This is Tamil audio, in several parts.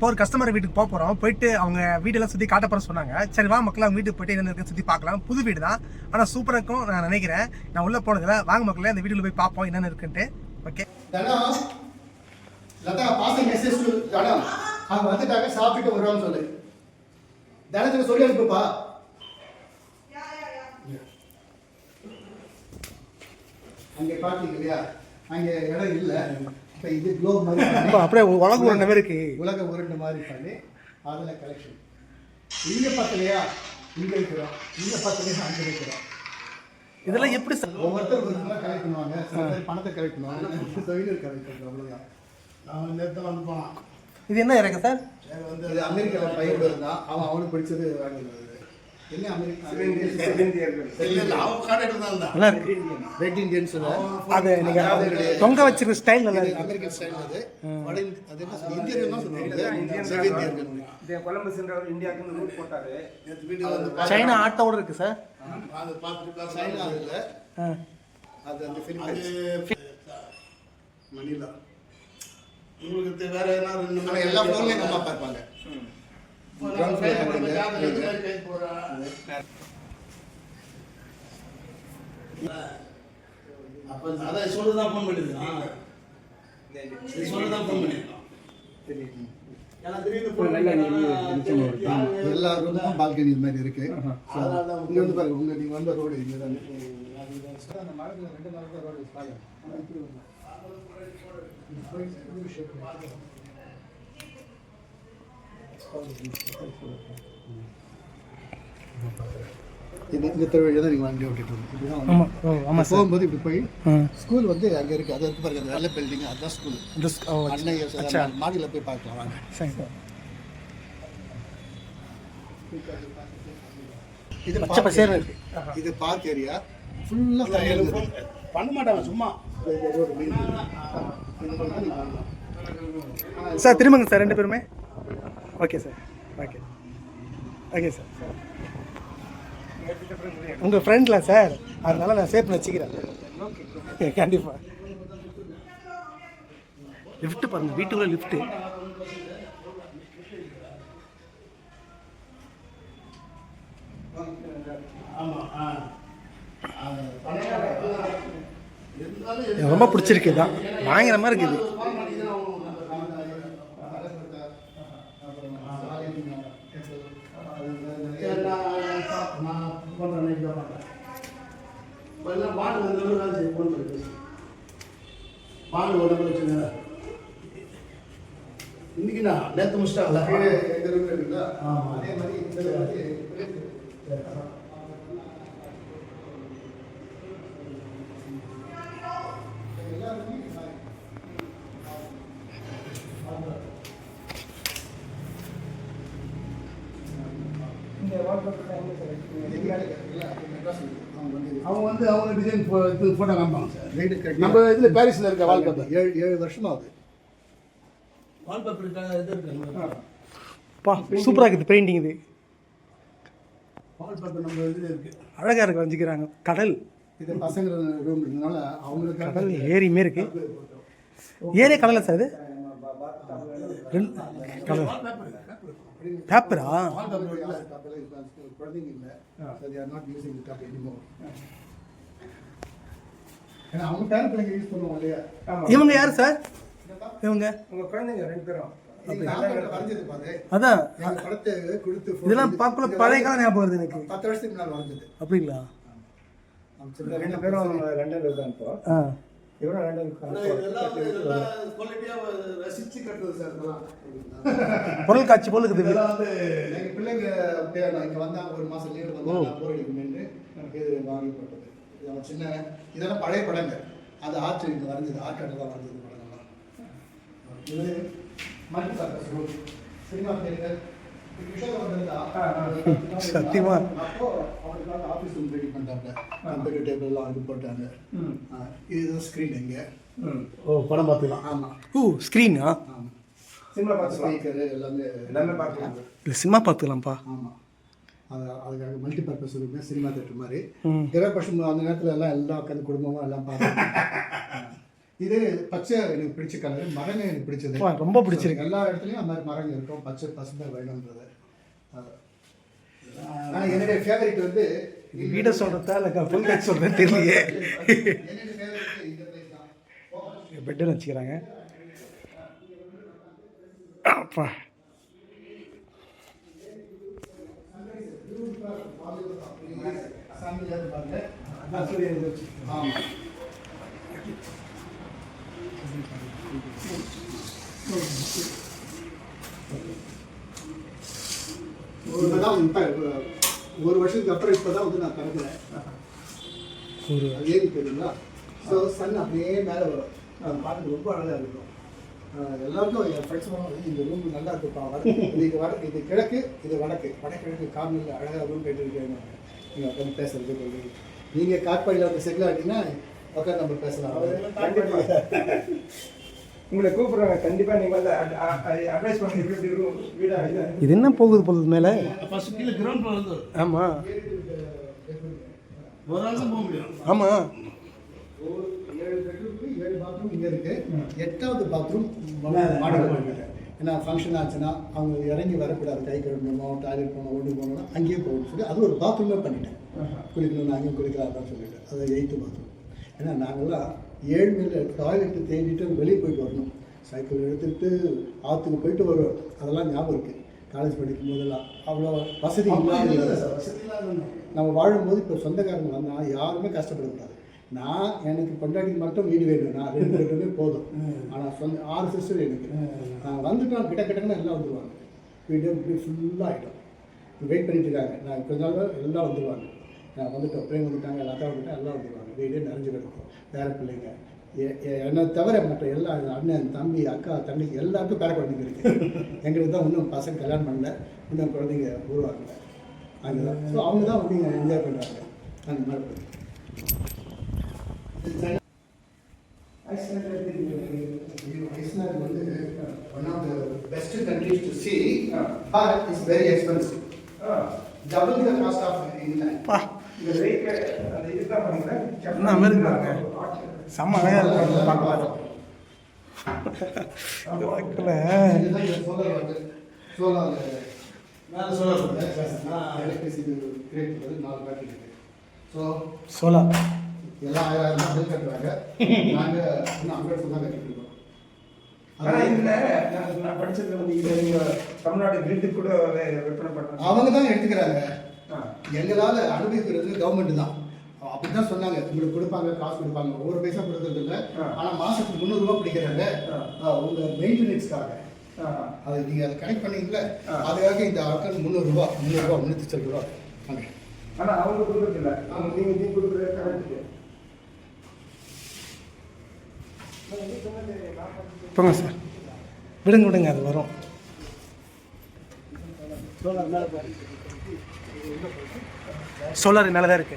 இப்போ ஒரு கஸ்டமர் வீட்டுக்கு போக போகிறோம் போயிட்டு அவங்க வீடெல்லாம் சுற்றி காட்ட போகிற சொன்னாங்க. சரி வா மக்கள் அவங்க வீட்டுக்கு போயிட்டு என்ன இருக்குன்னு சுற்றி பார்க்கலாம். புது வீடு தான். ஆனால் சூப்பராக இருக்கும் நான் நினைக்கிறேன். நான் உள்ளே போனதில்ல வாங்க மக்களே அந்த வீட்டில் போய் பார்ப்போம் என்னென்ன இருக்குன்ட்டு. ஓகே தனம் லதா பாஸ் மெசேஜ் டு தனம் அவங்க வந்துட்டாங்க சாப்பிட்டு வருவான்னு சொல்லு. தனத்துக்கு சொல்லி அனுப்புப்பா அங்கே பார்த்தீங்க இல்லையா? அங்கே இடம் இல்லை. இப்போ இது க்ளோ மாதிரி அப்படியே உலகம் ஒரு மாதிரி இருக்கு. உலக உருண்டு மாதிரி பண்ணி அதில் கலெக்ஷன் இங்கே பார்க்கலையா இங்கே இருக்கிறோம். இங்கே பார்க்கலையா அங்கே இருக்கிறோம். இதெல்லாம் எப்படி சார்? இதெல்லாம் கலெக்ட் பண்ணுவாங்க. பணத்தை கலெக்ட் பண்ணுவாங்க. தொழில் கலெக்ட் பண்ணுறோம் அவ்வளோதான் அவன் நேரத்தில் வந்து போனான். இது என்ன இறங்க சார்? இது அமெரிக்காவில் பையன் இருந்தான். அவன் அவனுக்கு பிடிச்சது வாங்கிடுவாரு நல்லா இருக்கு. ரெட் இந்தியன்ஸ் அது நீங்கள் தொங்க வச்சிருக்க ஸ்டைல் நல்லா இருக்கு. அமெரிக்கன் ஸ்டைல் அது. வட அது என்ன? இந்தியன் தான் கொலம்பஸ் என்றவர் இந்தியாவுக்கு ரூட் போட்டாரு. சைனா ஆட்டோட இருக்கு சார். அது பார்த்துட்டு சைனா அது இல்லை. ஆ. அது அந்த அது பிலிப்பைன்ஸ் மணிலா. உங்களுக்கு வேற என்ன ரெண்டு எல்லா ஃப்ளோர்லையும் நம்ம அப்பா அப்போ அதான் சொல்லு தான் ஃபோன் பண்ணிருக்கான் இது சொல்லு தான் ஃபோன் பண்ணிருக்கான் ஏன்னா திடீர்னு phone பண்ணிருக்கானா, எல்லா ரூமும் பால்கனி இது மாதிரி இருக்கு. இங்க வந்து பாருங்க உங்க நீங்க வந்த ரோடு இங்க தான். ரெண்டு மரத்துல ரோடு இந்த தெருவழியாக தான் நீங்கள் ஆமாம் சார். போகும்போது இப்படி போய் ஸ்கூல் வந்து அங்கே இருக்கு. அது வந்து பாருங்க அந்த வெள்ளை பில்டிங் அதுதான் ஸ்கூல் இந்த அன்னை மாடியில் போய் பார்க்கலாம் வாங்க. இது பச்சை. இருக்கு. இது பார்க் ஏரியா ஃபுல்லாக பண்ண மாட்டாங்க சும்மா. சார் திரும்புங்க சார் ரெண்டு பேருமே. Okay sir. Okay. Okay sir. உங்கள் ஃப்ரெண்டில் சார். அதனால நான் சேஃப் வச்சுக்கிறேன். கண்டிப்பாக லிஃப்ட் பாருங்க வீட்டுக்குள்ள லிஃப்ட்டு ரொம்ப பிடிச்சிருக்கு தான் பயங்கரமாக இருக்குது நான் பண்ணுறேன் நைட் தான் பண்ணுறேன் இப்போ எல்லாம் பாண்டு வந்து வேலை செய்ய ஃபோன் பண்ணி பேசு பாண்டு உடம்பு வச்சுங்க இன்னைக்குண்ணா நேற்று முடிச்சிட்டாங்களா எங்க ரூம் இருக்குல்ல ஆமா. அதே மாதிரி இந்த அவங்க வந்து அவங்க டிசைன் இது ஃபோட்டோ காமிப்பாங்க சார். நம்ம இதில் பாரிஸில் இருக்க வால்பேப்பர் ஏழு ஏழு வருஷம் இது பா சூப்பராக இருக்குது பெயிண்டிங் இது. வால்பேப்பர் நம்ம இதில் அழகாக இருக்கு வஞ்சிக்கிறாங்க. கடல். இது பசங்க ரூம் இருந்தனால அவங்களுக்கு கடல் ஏரியுமே இருக்கு. ஏரியா கடலை சார் இது? கடல். பேப்பரா இவங்க யார் சார்? இவங்க உங்க குழந்தைங்க ரெண்டு பேரும். இது நாகப்பட்டினம் வரைஞ்சது பாரு. அதான். இதெல்லாம் இது- பார்க்கல பழைய காலம் ஞாபகம் வருது எனக்கு. பத்து வருஷத்துக்கு முன்னாடி வரைஞ்சது. அப்படிங்களா? ரெண்டு பேரும் லண்டன்ல இருக்காங்க இப்போ. ஆ. இவரும் லண்டன் பொருள் காட்சி போல் இருக்குது. இதெல்லாம் வந்து எங்க பிள்ளைங்க அப்படியே நான் இங்க வந்தாங்க ஒரு மாசம் லீவ் வந்தாங்க போர் எனக்கு இது வாங்கி போட்டது இது அவன் சின்ன இதெல்லாம் பழைய படங்க அது ஆர்ட் இங்க வரைஞ்சது ஆர்ட் தான் வரைஞ்சது. இது multi purpose room cinema theatre சத்தியமா? அப்போ அவருக்காக ஆஃபீஸ் ரூம் ரெடி பண்ணிட்டாங்க கம்ப்யூட்டர் டேபிள் எல்லாம் இது போட்டாங்க ஆ, இதுதான் ஸ்க்ரீன் இங்க ஓ படம் பார்த்துக்கலாம் ஆமாம் ஓ ஸ்க்ரீனா ஆமா சினிமா பார்த்து ஸ்பீக்கர் எல்லாமே எல்லாமே பார்த்துக்கலாம் இல்லை சினிமா பார்த்துக்கலாம்ப்பா ஆமாம் அது அதுக்காக multi purpose room cinema theatre மாதிரி ம் அந்த நேரத்தில் எல்லாம் எல்லாம் உட்காந்து குடும்பமாக எல்லாம் பார்த்து இது பச்சை எனக்கு பிடிச்ச கலர் மரங்க எனக்கு பிடிச்சது. ரொம்ப பிடிச்சிருக்கு. எல்லா இடத்துலயும் அந்த மாதிரி மரங்க இருக்கும். பச்சை பசுமை வேணுன்றது அது. ஆனா என்னுடைய ஃபேவரட் வந்து வீட சொல்றதா இல்லை ஃபுல் கட் சொல்றது தெரியலையே. பெட்டில் வச்சுக்கிறாங்க அப்பா. சாமியில இருந்து இப்ப ஒரு வருஷத்துக்கு அப்புறம் இப்பதான் வந்து நான் திறக்கிறேன் ஒரு அது ஏன் தெரியுங்களா? ஸோ சன் அப்படியே மேலே வரும். பார்க்க ரொம்ப அழகாக இருக்கும். எல்லாருக்கும் என் ஃப்ரெண்ட்ஸ் இந்த ரூம் நல்லா இருக்குப்பா வடக்கு. இது இது வடக்கு இது கிழக்கு இது வடக்கு. வடகிழக்கு கார்னரில் அழகாக ரூம் கட்டிருக்கேன் நீங்கள் உட்காந்து பேசுறது கொள்வது நீங்கள் காட்பாடியில் வந்து செட்டில் ஆகிட்டீங்கன்னா உட்காந்து நம்ம பேசலாம். கண்டிப்பா. உங்களை கூப்பிடுறாங்க கண்டிப்பா நீங்க வந்து அட்வைஸ் பண்ணி இப்படி இப்படி room, வீடா இது என்ன போகுது போகுது மேலே? ஃபர்ஸ்ட் கீழே கிரவுண்ட் ஃப்ளோர் வந்து ஆமாம் ஒரு ஆள் போக முடியும். ஆமாம் ஏழு ஏழு பாத்ரூம் இங்கே இருக்கு எட்டாவது பாத்ரூம் மாடல் ஏன்னா ஃபங்க்ஷன் ஆச்சுன்னா அவங்க இறங்கி வரக்கூடாது. கை கழுவணுமோ டாய்லெட் போகணும் ஓட்டு போகணும்னா அங்கேயே போகணும்னு சொல்லி அது ஒரு பாத்ரூமே பண்ணிட்டேன். குளிக்கணும்னு அங்கேயும் குளிக்கலாம்னு சொல்லிட்டு. அது எயித்து பாத்ரூம் ஏன்னா நாங்கள்லாம் ஏழு மணியில் டாய்லெட்டு தேடிட்டு வெளியே போயிட்டு வரணும். சைக்கிள் எடுத்துக்கிட்டு ஆற்றுக்கு போயிட்டு வருவோம் அதெல்லாம் ஞாபகம் இருக்குது காலேஜ் படிக்கும் போதெல்லாம். அவ்வளோ வசதி நம்ம வாழும்போது இப்போ சொந்தக்காரங்க வந்தால் யாருமே கஷ்டப்படக்கூடாது. நான் எனக்கு பொண்டாட்டி மட்டும் வீடு வேணும். நான் ரெண்டு பேருமே போதும். ஆனால் சொந்த ஆறு சிஸ்டர் எனக்கு. நான் வந்துட்டோம் கிட்ட கிட்டன்னு எல்லாம் வந்துடுவாங்க வீடு இப்படி ஃபுல்லாக ஆகிட்டோம் வெயிட் பண்ணிட்டு இருக்காங்க. நான் கொஞ்ச நாள் எல்லாம் வந்துடுவாங்க வந்துட்டோம் பிரேம் வந்துட்டாங்க எல்லாத்தையும் வந்துட்டேன் எல்லாம் வந்துடுவாங்க வீடே நிறைஞ்சு கிடக்கும். வேறு பிள்ளைங்க. என்னை தவிர மற்ற எல்லா அண்ணன் தம்பி அக்கா தம்பி எல்லாருக்கும் பேர குழந்தைங்க இருக்கு. எங்களுக்கு தான் இன்னும் பசங்க கல்யாணம் பண்ணல. இன்னும் குழந்தைங்க உருவாக்கல அங்கே ஸோ அவங்க தான் வந்து இங்கே என்ஜாய் பண்ணுறாங்க அந்த மாதிரி ஐஸ்லாண்ட் வந்து one of the best countries to see, but it's very expensive. ஆ, இந்த அமெரிக்கா பாருங்க. செம்ம அழகாக இருக்கும் பார்க்கலாம் பார்க்கல இந்த சோலா எல்லாம் ஆயிரம் ஆயிரம் bill கட்டுறாங்க. நாங்க இன்னும் hundreds தான் கட்டிட்டு இருக்கோம். ஆனா இதுல நான் படிச்சதுல வந்து இதை நீங்க தமிழ்நாடு கிரிட்டு கூட விற்பனை பண்றாங்க அவங்க தான் எடுத்துக்கிறாங்க. எங்களால் அனுபவிக்கிறது கவர்மெண்ட் தான். அப்படிதான் சொன்னாங்க. உங்களுக்கு கொடுப்பாங்க காசு கொடுப்பாங்க. ஒவ்வொரு பைசா கொடுக்கறது இல்லை. ஆனால் மாசத்துக்கு முந்நூறுரூவா பிடிக்கிறாங்க. ஆ. ஆ, உங்க மெயின்டெனன்ஸ்க்காக. அது நீங்கள் அதை கனெக்ட் பண்ணீங்களே. அதுக்காக இந்த ஆட்கள் முந்நூறுரூவா முந்நூறுரூவா முந்நூற்றி சில ரூபா வாங்க ஆனா அவங்க கொடுக்கறது இல்ல. அவங்க நீங்க நீங்க கொடுக்குறது கரெக்ட் போங்க சார். விடுங்க விடுங்க அது வரும். சோலார் மேலே தான் இருக்கு.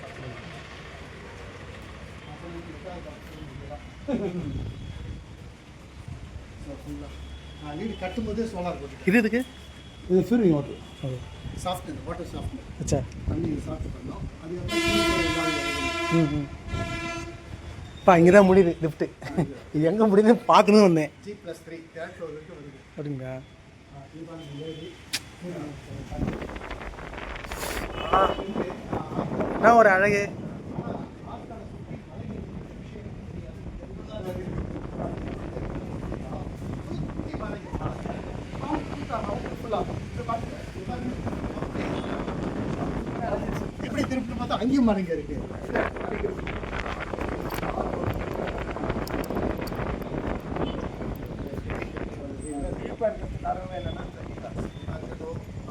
நான் வீடு கட்டும்போதே சோலார் போட்டு இது எதுக்கு இது ஃபியூரிங் வாட்டர் சாஃப்ட் வாட்டர் சாஃப்ட் அச்சா தண்ணி சாஃப்ட் பண்ணோம் அதுக்கப்புறம் இங்கே தான் முடியுது லிஃப்ட்டு இது எங்கே முடியுது பார்க்கணும் வந்தேன். G plus three third floor வரைக்கும் வருது. அப்படிங்களா? என்ன ஒரு அழகு. இப்படி திருப்பி பார்த்தா அங்கேயும் மரங்க இருக்கு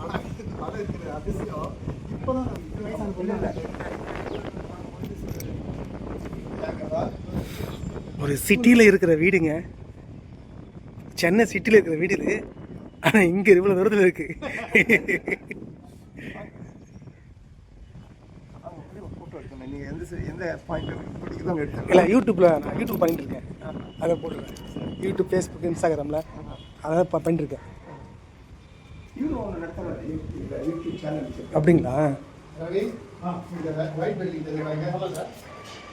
ஆனா இதுக்கு மழை இருக்கிற அதிசயம் இப்பதான் நம்ம இந்த வயசான பொண்ணு ஏங்கப்பா? ஒரு சிட்டியில் இருக்கிற வீடுங்க. சென்னை சிட்டியில் இருக்கிற வீடு இது. ஆனால் இங்கே இவ்வளோ தூரத்தில் இருக்கு. எந்த இல்லை யூடியூப்பில் நான் யூடியூப் பண்ணிட்டு இருக்கேன். அதை போட்டுருக்கேன் யூடியூப் ஃபேஸ்புக் இன்ஸ்டாகிராமில் அதை பண்ணிட்டுருக்கேன் பண்ணிட்டு அப்படிங்களா?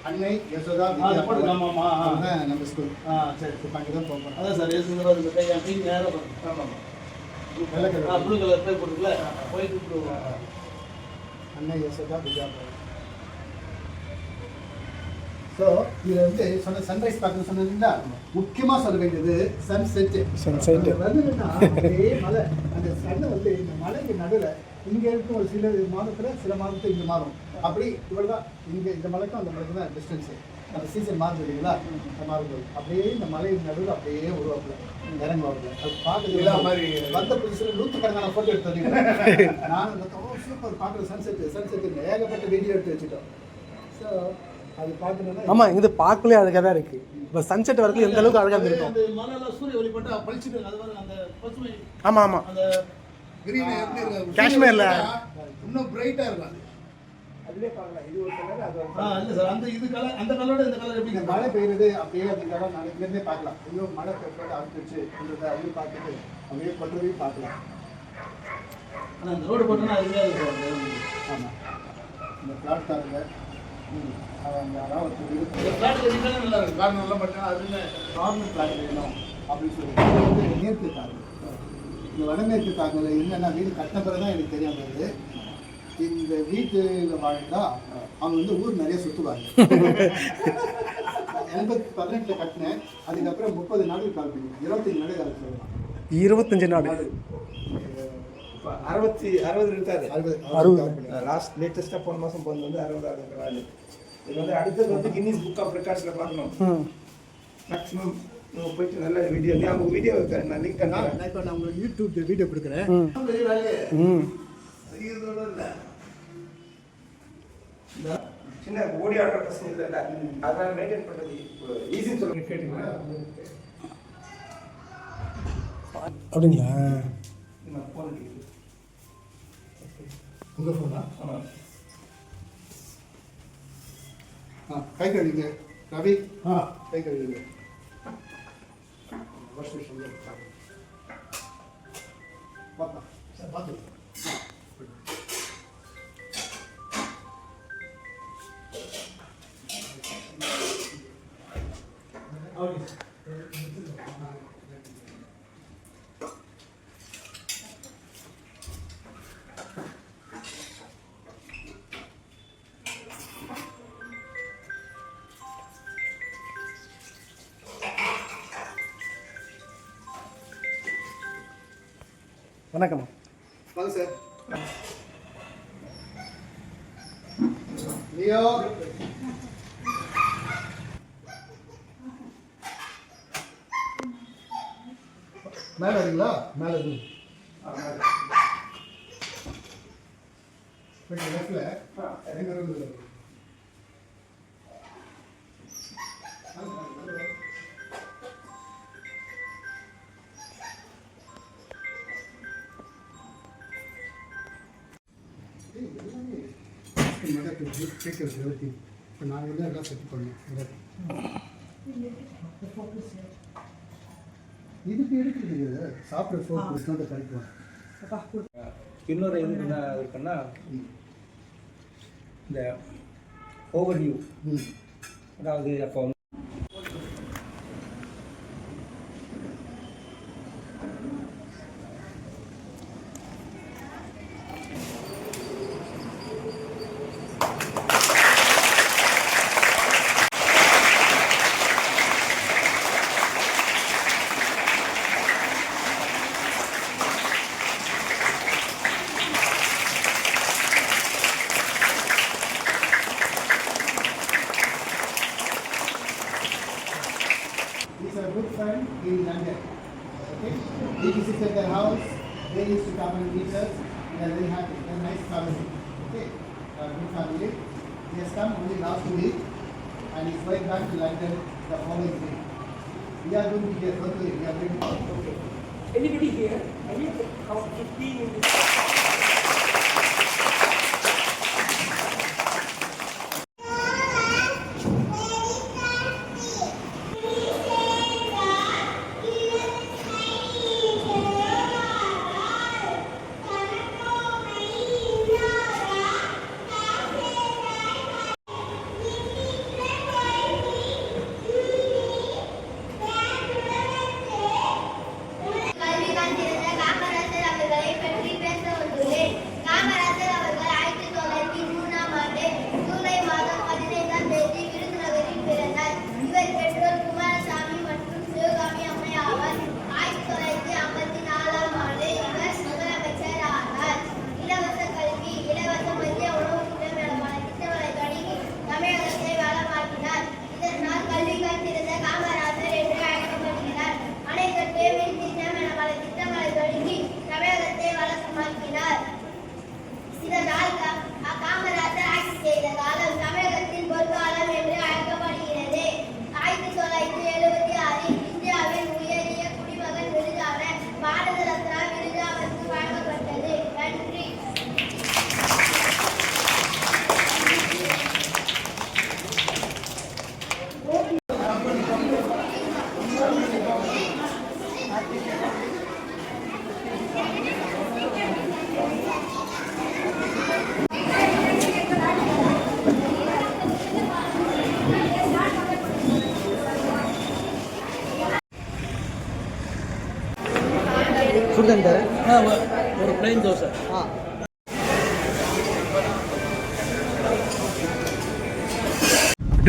அன்னை யசோதா வித்யா நம்ம ஸ்கூல் ஆ சரி இப்போ அங்கே தான் போக போகிறோம் அதான் சார் இந்த கை என் கை நேராக ஆமாம் ஆ கலர் ப்ளூ கலர் பை போட்டுக்கல? ஒயிட் ப்ளூ அன்னை யசோதா வித்யா ஸோ இதில் வந்து சொன்ன சன்ரைஸ் பார்க்கணும் சொன்னீங்களா முக்கியமாக சொல்ல வேண்டியது சன் செட்டு Sunset. வந்துன்னா அப்படியே மலை. அந்த சன் வந்து இந்த மலைக்கு நடுவில் இங்கே இருக்கும் ஒரு சில மாதத்தில் சில மாதத்தில் இங்கே மாறும். அப்படி இவ்வளோ தான் இங்கே இந்த மலைக்கும் அந்த மலைக்கும் தான் டிஸ்டன்ஸு அந்த சீசன் மாறுது இல்லைங்களா? அந்த மாறுது. அப்படியே இந்த மலையின் நடுவில் அப்படியே உருவாக்கல இறங்க வரல அது பார்க்கறது மாதிரி வந்த புதுசில் நூற்றுக்கணக்கான ஃபோட்டோ எடுத்து வந்தீங்க நானும் ஓ சூப்பர் பார்க்குற சன்செட் சன்செட் ஏகப்பட்ட வீடியோ எடுத்து வச்சுட்டோம். ஸோ அது பார்க்கணுன்னா ஆமா இது பார்க்கலே அழகா தான் இருக்கு. இப்போ சன்செட் வரைக்கும் எந்த அளவுக்கு அழகா இருக்கும் அந்த சூரிய ஒளிப்பட்டா பளிச்சுட்டு அது மாதிரி அந்த பசுமை. ஆமா ஆமா. அந்த கிரீன் எப்படி இருக்கு? காஷ்மீர்ல. இன்னும் பிரைட்டாக இருக்கும் அது அதுலேயே பார்க்கலாம் இது ஒரு கலர் அது ஒரு ஆ இல்ல சார் அந்த இது கலர் அந்த கலரோட இந்த கலர் எப்படி? மழை பெய்யுறது அப்படியே இடம் நாளைக்கு இருந்தே பார்க்கலாம். ஐயோ மழை பெய்யுறது அறுத்துச்சு இருந்தது அப்படியே பார்த்துட்டு அப்படியே கொட்டுறதையும் பார்க்கலாம். ஆனா இந்த ரோடு போட்டோம்னா சார் ஆமாம் இந்த பிளாட் தாருங்க அவங்க அதாவது இந்த பிளாட் நல்லா இருக்கும் காரணம் எல்லாம் பார்த்தீங்கன்னா அதுல நார்மல் பிளாட் வேணும் அப்படின்னு சொல்லி மேற்கு காரணம் இந்த வடமேற்கு காரணம் என்னென்னா வீடு கட்டின பிறகு தான் எனக்கு தெரியும் வருது இந்த வீட்டில் வாழ்ந்தா அவங்க வந்து ஊர் நிறைய சுற்றுவாங்க எண்பத்தி பதினெட்டில் கட்டினேன். அதுக்கப்புறம் முப்பது நாடுகள் கால் பண்ணி இருபத்தஞ்சு நாடு கால் சொல்லலாம் இருபத்தஞ்சு நாடு. அறுபத்தி அறுபது இருக்காது அறுபது அறுபது. லாஸ்ட் லேட்டஸ்ட்டாக போன மாதம் போனது வந்து அறுபதாவது நாள் இது வந்து அடுத்தது வந்து கின்னிஸ் புக் ஆஃப் ரெக்கார்ட்ஸில் பார்க்கணும். ம். மேக்ஸிமம் நம்ம போயிட்டு நல்ல வீடியோ அவங்க வீடியோ நான் லிங்க் நான் இப்போ நான் உங்களுக்கு யூடியூப் வீடியோ கொடுக்குறேன். சின்ன ஓடி ஆடுற பிரச்சனை இல்லை இல்லை. அதனால மெயின்டைன் பண்ணுறது ஈஸின்னு சொல்லுங்க கேட்டுங்களா அப்படிங்களா? ஃபோன் உங்கள் ஃபோனா ஆமாம் ஆ? கை கழுவிங்க. ரவி ஆ. கை கழுவிங்க. வாஷ் மிஷின் பார்த்தா சார் பார்த்து வணக்கம். வாங்க சார். லியோ. மேலே வரீங்களா? மேலே இருக்கு லெஃப்டில் ரெண்டு ரூம் இருக்கு இப்போ நான் வந்து எல்லாம் செட் பண்ணேன்? இதுக்கு எடுக்குது சாப்பிட்ற ஃபோன் கொடுத்து கிடைக்கும் இன்னொரு இது என்ன இருக்குன்னா இந்த ஓவர் வியூ அதாவது அப்போ We their house. They used to come and meet us. We are very happy. They're a nice family. Okay? A good family. He has come only last week and he's going back to London the following week. We are going to be here. Don't worry. We are going to okay. Anybody here? To count 15 in.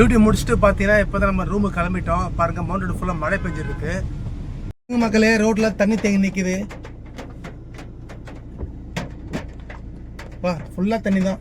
Duty முடிச்சுட்டு பார்த்தீங்கன்னா இப்போ தான் நம்ம ரூமுக்கு கிளம்பிட்டோம். பாருங்கள் மவுண்டட் ஃபுல்லாக மழை பெஞ்சிருக்கு மக்களே ரோட்டில் தண்ணி தேங்கி நிற்கிது வா ஃபுல்லாக தண்ணி தான்.